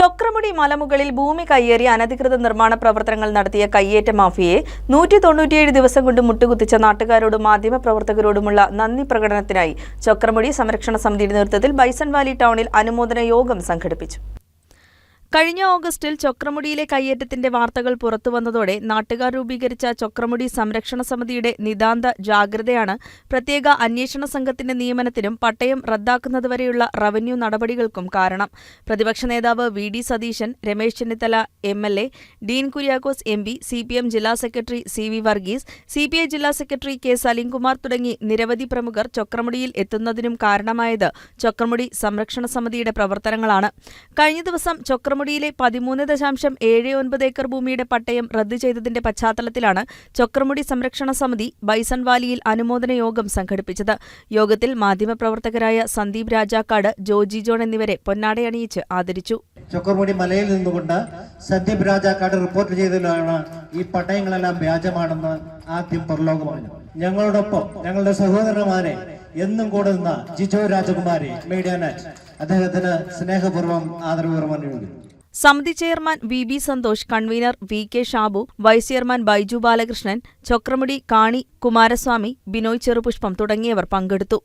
ചൊക്രമുടി മലമുകളിൽ ഭൂമി കയ്യേറി അനധികൃത നിർമ്മാണ പ്രവർത്തനങ്ങൾ നടത്തിയ കയ്യേറ്റ മാഫിയെ നൂറ്റി തൊണ്ണൂറ്റിയേഴ് ദിവസം കൊണ്ട് മുട്ടുകുത്തിച്ച നാട്ടുകാരോടും മാധ്യമപ്രവർത്തകരോടുമുള്ള നന്ദി പ്രകടനത്തിനായി ചൊക്രമുടി സംരക്ഷണ സമിതിയുടെ നേതൃത്വത്തിൽ ബൈസൺ വാലി ടൗണിൽ അനുമോദന യോഗം സംഘടിപ്പിച്ചു. കഴിഞ്ഞ ഓഗസ്റ്റിൽ ചൊക്രമുടിയിലെ കയ്യേറ്റത്തിന്റെ വാർത്തകൾ പുറത്തുവന്നതോടെ നാട്ടുകാർ രൂപീകരിച്ച ചൊക്രമുടി സംരക്ഷണ സമിതിയുടെ നിതാന്ത ജാഗ്രതയാണ് പ്രത്യേക അന്വേഷണ സംഘത്തിന്റെ നിയമനത്തിനും പട്ടയം റദ്ദാക്കുന്നതുവരെയുള്ള റവന്യൂ നടപടികൾക്കും കാരണം. പ്രതിപക്ഷ നേതാവ് V D Satheesan Ramesh Chennithala M L A Dean Kuriakose M P C P M ജില്ലാ secretary C V Varghese C P I ജില്ലാ സെക്രട്ടറി കെ സലീംകുമാർ തുടങ്ങി നിരവധി പ്രമുഖർ ചൊക്രമുടിയിൽ എത്തുന്നതിനും കാരണമായത് ചൊക്രമുടി സംരക്ഷണ സമിതിയുടെ പ്രവർത്തനങ്ങളാണ്. കഴിഞ്ഞ ദിവസം ചൊക്രമുടിയിലെ പതിമൂന്ന് ദശാംശം ഏഴ് ഒൻപത് ഏക്കർ ഭൂമിയുടെ പട്ടയം റദ്ദു ചെയ്തതിന്റെ പശ്ചാത്തലത്തിലാണ് ചക്രമുടി സംരക്ഷണ സമിതി ബൈസൺ വാലിയിൽ അനുമോദന യോഗം സംഘടിപ്പിച്ചത്. യോഗത്തിൽ മാധ്യമപ്രവർത്തകരായ സന്ദീപ് രാജാക്കാട് ജോജി ജോൺ എന്നിവരെ പൊന്നാടയണിയിച്ച് ആദരിച്ചു. ചക്രമുടി മലയിൽ നിന്നുകൊണ്ട് സന്ദീപ് രാജാക്കാട് റിപ്പോർട്ട് ചെയ്തതിലാണ് ഈ പട്ടയങ്ങളെല്ലാം വ്യാജമാണെന്ന് ആദ്യം പുറലോകം പറഞ്ഞു. ഞങ്ങളോടൊപ്പം ഞങ്ങളുടെ സഹോദരന്മാരെ എന്നും കൂടെ നിന്ന ജിജോ രാജകുമാരി മീഡിയ നെറ്റ്. അദ്ദേഹത്തിന് സ്നേഹപൂർവം ആദരപൂർവം അനുഭവിക്കുന്നു സമിതി chairman V B Santhosh convener V K Shabu vice chairman Baiju Balakrishnan Chokramudi കാണി കുമാരസ്വാമി ബിനോയ് ചെറുപുഷ്പം തുടങ്ങിയവർ പങ്കെടുത്തു.